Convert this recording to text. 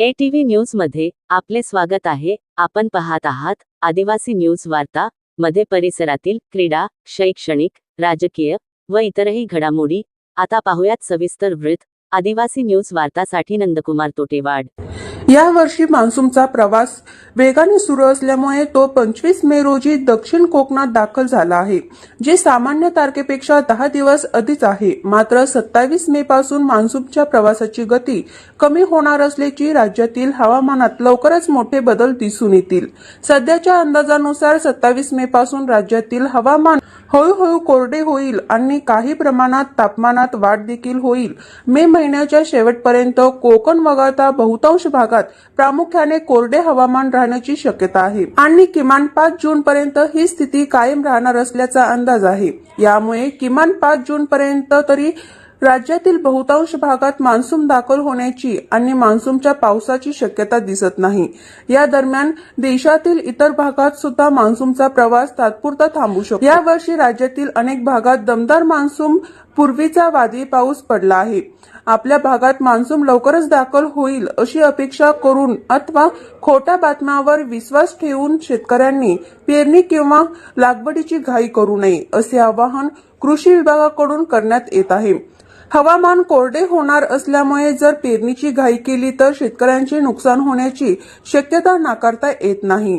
ATV न्यूजमध्ये आपले स्वागत आहे. आपण पाहत आहात आदिवासी न्यूज वार्ता मध्ये परिसरातील क्रीडा शैक्षणिक राजकीय व इतरही घडामोडी. आता पाहुयात सविस्तर वृत्त आदिवासी न्यूज वार्तासाठी नंदकुमार तोटेवाड. या वर्षी मान्सूनचा प्रवास वेगाने सुरू असल्यामुळे तो पंचवीस मे रोजी दक्षिण कोकणात दाखल झाला आहे जे सामान्य तारखेपेक्षा दहा दिवस अधिक आहे. मात्र सत्तावीस मे पासून मान्सूनच्या प्रवासाची गती कमी होणार असल्याची राज्यातील हवामानात लवकरच मोठे बदल दिसून येतील. सध्याच्या अंदाजानुसार सत्तावीस मे पासून राज्यातील हवामान हळूहळू कोरडे होईल आणि काही प्रमाणात तापमानात वाढ देखील होईल. मे महिन्याच्या शेवटपर्यंत कोकण वगळता बहुतांश भागात प्रामुख्याने कोरडे हवामान राहण्याची शक्यता आहे. आणि किमान पाच जून पर्यंत ही स्थिती कायम राहणार असल्याचा अंदाज आहे. यामुळे किमान पाच जून पर्यंत तरी राज्यातील बहुतांश भागात मान्सून दाखल होण्याची आणि मान्सूनच्या पावसाची शक्यता दिसत नाही. या दरम्यान देशातील इतर भागात सुद्धा मान्सूनचा प्रवास तात्पुरता थांबू शकतो. यावर्षी राज्यातील अनेक भागात दमदार मान्सून पूर्वीचा वादळी पाऊस पडला आहे. आपल्या भागात मान्सून लवकरच दाखल होईल अशी अपेक्षा करून अथवा खोट्या बातम्यावर विश्वास ठेवून शेतकऱ्यांनी पेरणी किंवा लागवडीची घाई करू नये असे आवाहन कृषी विभागाकडून करण्यात येत आहे. हवामान कोरडे होणार असल्यामुळे जर पेरणीची घाई केली तर शेतकऱ्यांचे नुकसान होण्याची शक्यता नाकारता येत नाही.